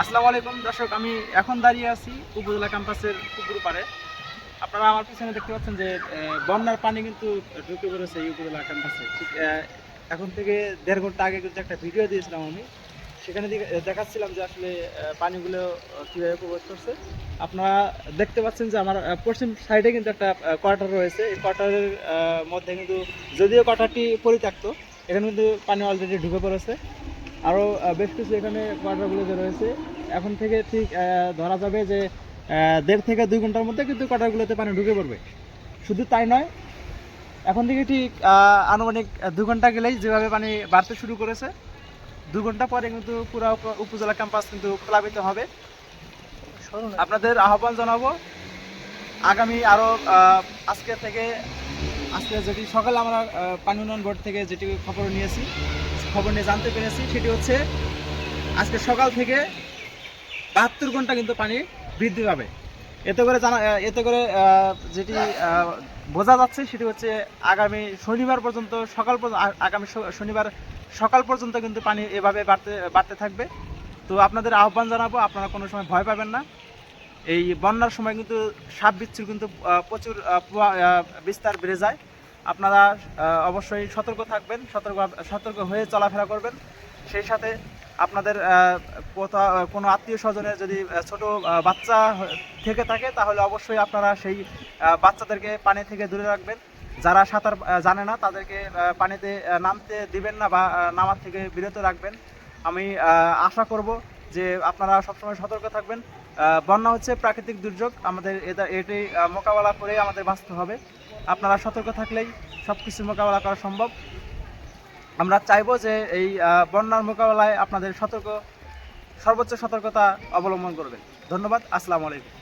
আসসালামু আলাইকুম, দর্শক, আমি এখন দাঁড়িয়ে আছি উপজেলা ক্যাম্পাসের পুকুর পাড়ে। আপনারা আমার পিছনে দেখতে পাচ্ছেন যে বন্যার পানি কিন্তু ঢুকে পড়েছে এই উপজেলা ক্যাম্পাসে। ঠিক এখন থেকে দেড় ঘণ্টা আগে কিন্তু একটা ভিডিও দিয়েছিলাম আমি। সেখানে দেখাচ্ছিলাম যে আসলে পানিগুলো কীভাবে প্রবেশ করছে। আপনারা দেখতে পাচ্ছেন যে আমার পশ্চিম সাইডে কিন্তু একটা কোয়ার্টার রয়েছে। এই কোয়ার্টারের মধ্যে কিন্তু যদিও কোয়ার্টারটি পরিত্যক্ত, এখানে কিন্তু পানি অলরেডি ঢুকে পড়েছে। আরও বেশ কিছু এখানে কোয়ার্টারগুলো যে রয়েছে, এখন থেকে ঠিক ধরা যাবে যে দেড় থেকে দুই ঘণ্টার মধ্যে কিন্তু কোয়ার্টারগুলোতে পানি ঢুকে পড়বে। শুধু তাই নয়, এখন থেকে ঠিক আনুমানিক দু ঘণ্টা গেলেই যেভাবে পানি বাড়তে শুরু করেছে দু ঘণ্টা পরে কিন্তু পুরো উপ- উপজেলা ক্যাম্পাস কিন্তু প্লাবিত হবে। আপনাদের আহ্বান জানাব, আগামী আরও আজকে থেকে, আজকে যেটি সকালে আমরা পানি উন্নয়ন বোর্ড থেকে যেটি খবর নিয়েছি খবর নিয়ে জানতে পেরেছি, সেটি হচ্ছে আজকে সকাল থেকে বাহাত্তর ঘণ্টা কিন্তু পানি বৃদ্ধি পাবে। এতে করে জানা এতে করে যেটি বোঝা যাচ্ছে সেটি হচ্ছে আগামী শনিবার পর্যন্ত সকাল পর্যন্ত আগামী শনিবার সকাল পর্যন্ত কিন্তু পানি এভাবে বাড়তে বাড়তে থাকবে। তো আপনাদের আহ্বান জানাব, আপনারা কোনো সময় ভয় পাবেন না। এই বন্যার সময় কিন্তু সাপ বিচ্ছুর কিন্তু প্রচুর বিস্তার বেড়ে যায়। আপনারা অবশ্যই সতর্ক থাকবেন, সতর্ক সতর্ক হয়ে চলাফেরা করবেন। সেই সাথে আপনাদের কোথাও কোনো আত্মীয় স্বজনের যদি ছোট বাচ্চা থেকে থাকে, তাহলে অবশ্যই আপনারা সেই বাচ্চাদেরকে পানি থেকে দূরে রাখবেন। যারা সাঁতার জানে না, তাদেরকে পানিতে নামতে দিবেন না বা নামার থেকে বিরত রাখবেন। আমি আশা করব যে আপনারা সবসময় সতর্ক থাকবেন। বন্যা হচ্ছে প্রাকৃতিক দুর্যোগ। আমাদের এটা এটি মোকাবেলা করে আমাদের বাঁচতে হবে। আপনারা সতর্ক থাকলেই সব কিছু মোকাবেলা করা সম্ভব। আমরা চাইব যে এই বন্যার মোকাবেলায় আপনাদের সতর্ক, সর্বোচ্চ সতর্কতা অবলম্বন করবেন। ধন্যবাদ, আসসালামু আলাইকুম।